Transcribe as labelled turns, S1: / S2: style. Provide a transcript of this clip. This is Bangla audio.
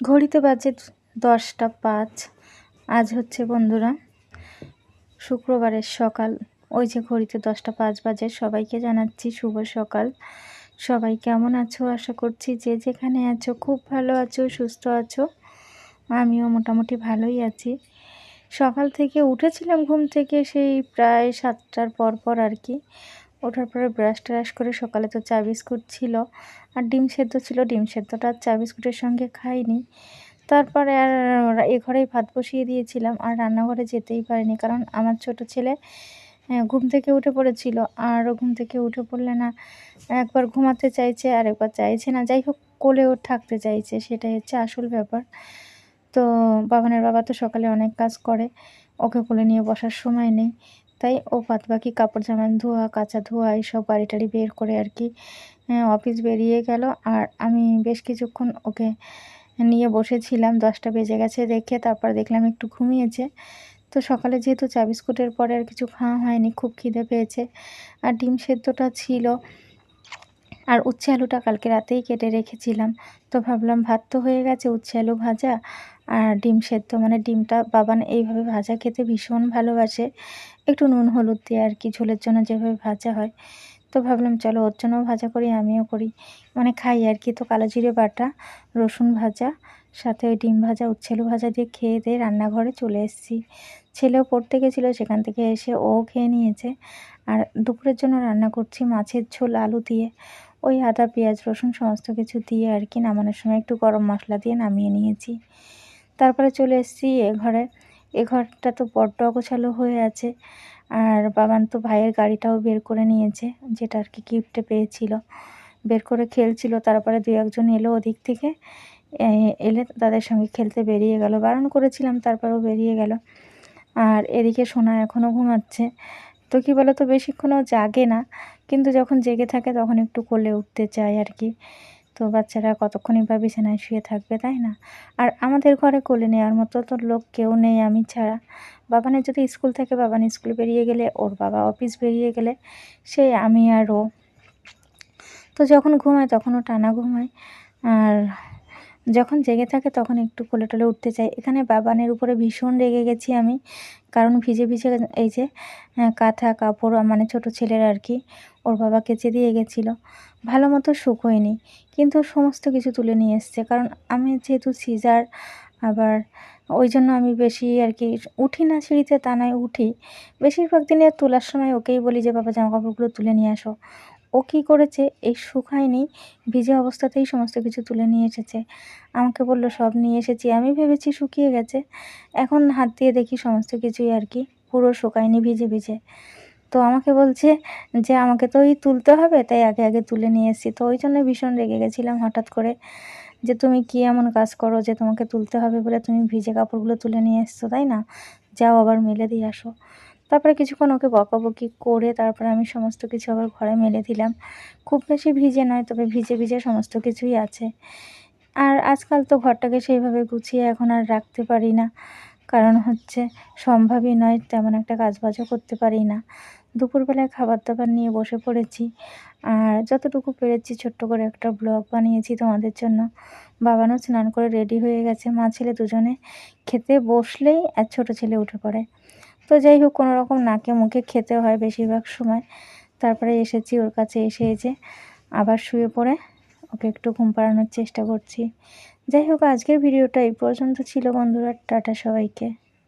S1: ঘড়িতে বাজে দশটা পাঁচ। আজ হচ্ছে বন্ধুরা শুক্রবারের সকাল। ওই যে ঘড়িতে দশটা পাঁচ বাজে, সবাইকে জানাচ্ছি শুভ সকাল। সবাই কেমন আছো? আশা করছি যে যেখানে আছো, খুব ভালো আছো, সুস্থ আছো। আমিও মোটামুটি ভালোই আছি। সকাল থেকে উঠেছিলাম ঘুম থেকে, সেই প্রায় সাতটার পর পর আর কি। ওঠার পরে ব্রাশ ট্রাশ করে সকালে তো চা বিস্কুট ছিল। আর ডিম সেদ্ধ ছিল, ডিম সেদ্ধটা চা বিস্কুটের সঙ্গে খাইনি। তারপরে আর এ ঘরেই ভাত বসিয়ে দিয়েছিলাম, আর রান্নাঘরে যেতেই পারিনি কারণ আমার ছোট ছেলে ঘুম থেকে উঠে পড়েছিল। আর ঘুম থেকে উঠে পড়লে না, একবার ঘুমাতে চাইছে আর একবার চাইছে না। যাই হোক, কোলে ওর থাকতে চাইছে, সেটাই হচ্ছে আসল ব্যাপার। তো বাবানের বাবা তো সকালে অনেক কাজ করে, ওকে কোলে নিয়ে বসার সময় নেই। তাই ও বাদ বাকি কাপড় জামান ধোয়া, কাঁচা ধোয়া এইসব বাড়ি টাড়ি বের করে আর কি অফিস বেরিয়ে গেল। আর আমি বেশ কিছুক্ষণ ওকে নিয়ে বসেছিলাম। দশটা বেজে গেছে দেখে, তারপর দেখলাম একটু ঘুমিয়েছে। তো সকালে যেহেতু চা বিস্কুটের পরে আর কিছু খাওয়া হয়নি, খুব খিদে পেয়েছে। আর ডিম সেদ্ধটা ছিল। আর উচ্ছে আলুটা কালকে রাতেই কেটে রেখেছিলাম। তো ভাবলাম ভাত তো হয়ে গেছে, উচ্ছে আলু ভাজা আর ডিম সেদ্ধ। মানে ডিমটা বাবান এইভাবে ভাজা খেতে ভীষণ ভালোবাসে। একটু নুন, হলুদ দিয়ে আর কি, ঝোলের জন্য যেভাবে ভাজা হয়। তো ভাবলাম চলো ওর জন্যও ভাজা করি, আমিও করি। মানে খাই আর কি, তো কালো জিরে বাটা, রসুন ভাজা, সাথে ওই ডিম ভাজা উচ্ছেলু ভাজা দিয়ে খেয়ে দিয়ে রান্নাঘরে চলে এসেছি। ছেলেও পড়তে গেছিল, সেখান থেকে এসে ও খেয়ে নিয়েছে। আর দুপুরের জন্য রান্না করছি মাছের ঝোল আলু দিয়ে। ওই আদা, পেঁয়াজ, রসুন সমস্ত কিছু দিয়ে আর কি নামানোর সময় একটু গরম মশলা দিয়ে নামিয়ে নিয়েছি। তারপরে চলে এসেছি এ ঘরে। এ ঘরটা তো বড্ড অগোছালো হয়ে আছে আর বাবান তো ভাইয়ের গাড়িটাও বের করে নিয়েছে, যেটা আর কি গিফটে পেয়েছিল। বের করে খেলছিল, তারপরে দু একজন এলো ওদিক থেকে। এলে তাদের সঙ্গে খেলতে বেরিয়ে গেল। বারণ করেছিলাম, তারপরেও বেরিয়ে গেল। আর এদিকে সোনা এখনও ঘুমাচ্ছে। তো কী বলো তো বেশিক্ষণও জাগে না। কিন্তু যখন জেগে থাকে তখন একটু কোলে উঠতে চায় আর কি তো বাচ্চারা কতক্ষণই বা বিছানায় শুয়ে থাকবে, তাই না? আর আমাদের ঘরে কোলে নেওয়ার মতো তো লোক কেউ নেই আমি ছাড়া। বাবানের যদি স্কুল থেকে বাবান স্কুল বেরিয়ে গেলে, ওর বাবা অফিস বেরিয়ে গেলে, সে আমি আর ও। তো যখন ঘুমায় তখনও টানা ঘুমায়। আর যখন জেগে থাকে তখন একটু কোলে টোলে উঠতে চাই। এখানে বাবানের উপরে ভীষণ রেগে গেছি আমি, কারণ ভিজে ভিজে এই যে কাঁথা কাপড় মানে ছোট ছেলের আর কি, ওর বাবা কেচে দিয়ে গেছিল। ভালো মতো শুকোয়নি কিন্তু সমস্ত কিছু তুলে নিয়ে এসছে। কারণ আমি যেহেতু সিজার, আবার ওই জন্য আমি বেশি আর কি, উঠি না সিঁড়িতে তা নয়, উঠি। বেশিরভাগ দিনে তোলার সময় ওকেই বলি যে, বাবা জামা কাপড়গুলো তুলে নিয়ে আসো। ও কী করেছে? এই শুকায়নি। ভিজে অবস্থাতেই সমস্ত কিছু তুলে নিয়ে এসেছে। আমাকে বলল, সব নিয়ে এসেছি। আমি ভেবেছি শুকিয়ে গেছে। এখন হাত দিয়ে দেখি সমস্ত কিছুই আর কি, পুরো শুকায়নি ভিজে ভিজে। তো আমাকে বলছে যে, আমাকে তো ওই তুলতে হবে, তাই আগে আগে তুলে নিয়ে এসেছি। তো ওই জন্য ভীষণ রেগে গেছিলাম হঠাৎ করে যে, তুমি কি এমন কাজ করো যে, তোমাকে তুলতে হবে বলে তুমি ভিজে কাপড়গুলো তুলে নিয়ে এসছো, তাই না? যাও আবার মেলে দিয়ে আসো। তারপরে কিছুক্ষণ ওকে বকাবকি করে তারপরে আমি সমস্ত কিছু আবার ঘরে মেলে দিলাম। খুব বেশি ভিজে নয়, তবে ভিজে ভিজে সমস্ত কিছুই আছে। আর আজকাল তো ঘরটাকে সেইভাবে গুছিয়ে এখন আর রাখতে পারি না। কারণ হচ্ছে সম্ভবই নয়, তেমন একটা কাজবাজও করতে পারি না। দুপুরবেলায় খাবার দাবার নিয়ে বসে পড়েছি। আর যতটুকু পেরেছি ছোট্ট করে একটা ব্লগ বানিয়েছি তোমাদের জন্য। বাবানও স্নান করে রেডি হয়ে গেছে, মা ছেলে দুজনে খেতে বসলেই আর ছোটো ছেলে উঠে পড়ে। তো যাই হোক কোনো রকম নাকে মুখে খেতে হয় বেশিরভাগ সময়। তারপরে এসেছি ওর কাছে এসে যে আবার শুয়ে পড়ে, ওকে একটু ঘুম পাড়ানোর চেষ্টা করছি। যাই হোক, আজকের ভিডিওটা এই পর্যন্ত ছিল বন্ধুরা, টাটা সবাইকে।